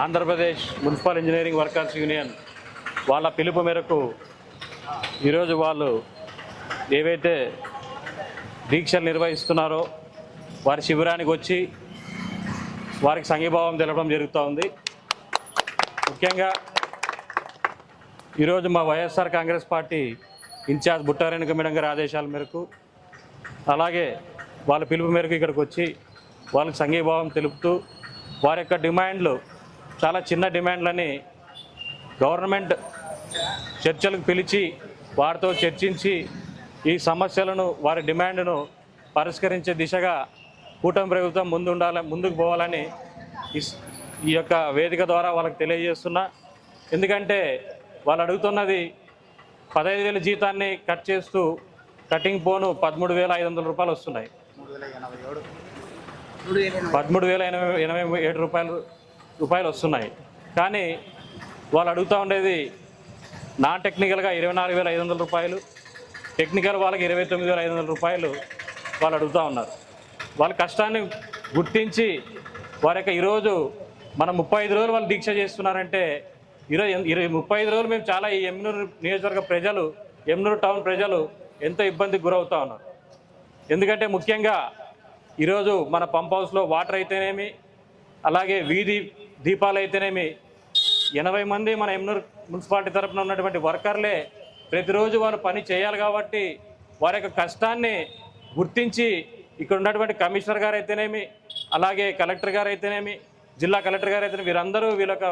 Andhra Pradesh municipal engineering workers union వాళ్ళ పిలుపు మేరకు ఈరోజు వాళ్ళు ఏవైతే దీక్షలు నిర్వహిస్తున్నారో వారి శిబిరానికి వచ్చి వారికి సంఘీభావం తెలపడం జరుగుతూ ఉంది. ముఖ్యంగా ఈరోజు మా YSR Congress party in charge Butta Renuka madam గారి ఆదేశాల మేరకు అలాగే వాళ్ళ పిలుపు మేరకు ఇక్కడికి వచ్చి వాళ్ళకి సంఘీభావం తెలుపుతూ వారి యొక్క డిమాండ్లు చాలా చిన్న డిమాండ్లని గవర్నమెంట్ చర్చలకు పిలిచి వారితో చర్చించి ఈ సమస్యలను వారి డిమాండ్ను పరిష్కరించే దిశగా కూటమి ప్రభుత్వం ముందు ఉండాలి ముందుకు పోవాలని ఈ యొక్క వేదిక ద్వారా వాళ్ళకి తెలియజేస్తున్నా. ఎందుకంటే వాళ్ళు అడుగుతున్నది పదహైదు వేల జీతాన్ని కట్ చేస్తూ కటింగ్ పోను పదమూడు వేల ఐదు వందల రూపాయలు వస్తున్నాయి. పదమూడు వేల ఎనభై ఎనభై ఏడు రూపాయలు రూపాయలు వస్తున్నాయి. కానీ వాళ్ళు అడుగుతూ ఉండేది నాన్ టెక్నికల్గా ఇరవై నాలుగు వేల ఐదు వందల రూపాయలు టెక్నికల్ వాళ్ళకి ఇరవై తొమ్మిది వేల ఐదు వందల రూపాయలు వాళ్ళు అడుగుతూ ఉన్నారు. వాళ్ళ కష్టాన్ని గుర్తించి వారి యొక్క ఈరోజు మనం ముప్పై ఐదు రోజులు వాళ్ళు దీక్ష చేస్తున్నారంటే ఈరోజు ఇరవై ముప్పై ఐదు రోజులు మేము చాలా ఈ ఎమ్నూరు నియోజకవర్గ ప్రజలు ఎమ్నూరు టౌన్ ప్రజలు ఎంతో ఇబ్బందికి గురవుతూ ఉన్నారు. ఎందుకంటే ముఖ్యంగా ఈరోజు మన పంప్ హౌస్లో వాటర్ అయితేనేమి అలాగే వీధి దీపాలు అయితేనేమి ఎనభై మంది మన ఎమ్నూరు మున్సిపాలిటీ తరపున ఉన్నటువంటి వర్కర్లే ప్రతిరోజు వారు పని చేయాలి కాబట్టి వారి యొక్క కష్టాన్ని గుర్తించి ఇక్కడ ఉన్నటువంటి కమిషనర్ గారు అయితేనేమి అలాగే కలెక్టర్ గారు అయితేనేమి జిల్లా కలెక్టర్ గారు అయితే వీరందరూ వీళ్ళ యొక్క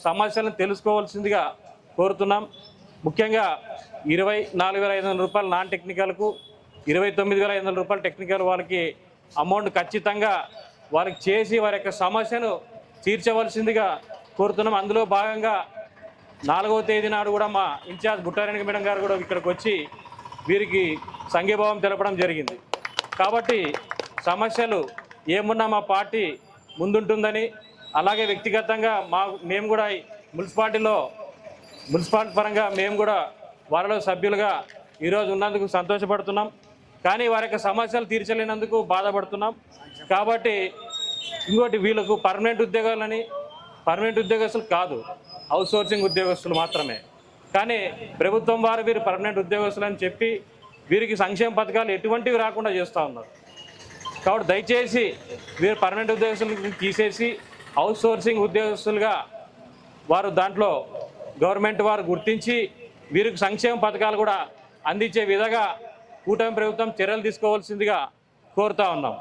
సమస్యలను తెలుసుకోవాల్సిందిగా కోరుతున్నాం. ముఖ్యంగా ఇరవై నాలుగు వేల ఐదు వందల రూపాయలు నాన్ టెక్నికల్కు ఇరవై తొమ్మిది వేల ఐదు వందల రూపాయలు టెక్నికల్ వాళ్ళకి అమౌంట్ ఖచ్చితంగా వారికి చేసి వారి యొక్క సమస్యను తీర్చవలసిందిగా కోరుతున్నాం. అందులో భాగంగా నాలుగవ తేదీ నాడు కూడా మా ఇన్ఛార్జ్ బుట్టారెడ్డి మేడం గారు కూడా ఇక్కడికి వచ్చి వీరికి సంఘీభావం తెలపడం జరిగింది. కాబట్టి సమస్యలు ఏమున్నా మా పార్టీ ముందుంటుందని అలాగే వ్యక్తిగతంగా మా మేము కూడా మున్సిపాలిటీలో మున్సిపాలిటీ పరంగా మేము కూడా వారిలో సభ్యులుగా ఈరోజు ఉన్నందుకు సంతోషపడుతున్నాం. కానీ వారి యొక్క సమస్యలు తీర్చలేనందుకు బాధపడుతున్నాం. కాబట్టి ఇంకోటి వీళ్ళకు పర్మనెంట్ ఉద్యోగాలని పర్మనెంట్ ఉద్యోగస్తులు కాదు అవుట్ సోర్సింగ్ ఉద్యోగస్తులు మాత్రమే. కానీ ప్రభుత్వం వారు వీరు పర్మనెంట్ ఉద్యోగస్తులు అని చెప్పి వీరికి సంక్షేమ పథకాలు ఎటువంటివి రాకుండా చేస్తూ ఉన్నారు. కాబట్టి దయచేసి వీరు పర్మనెంట్ ఉద్యోగస్తులను తీసేసి అవుట్ సోర్సింగ్ ఉద్యోగస్తులుగా వారు దాంట్లో గవర్నమెంట్ వారు గుర్తించి వీరికి సంక్షేమ పథకాలు కూడా అందించే విధంగా కూటమి ప్రభుత్వం చర్యలు తీసుకోవాల్సిందిగా కోరుతా ఉన్నాం.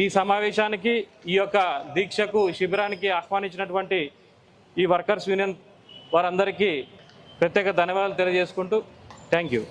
ఈ సమావేశానికి ఈ యొక్క దీక్షకు శిబిరానికి ఆహ్వానించినటువంటి ఈ వర్కర్స్ యూనియన్ వారందరికీ ప్రత్యేక ధన్యవాదాలు తెలియజేసుకుంటూ థ్యాంక్ యూ.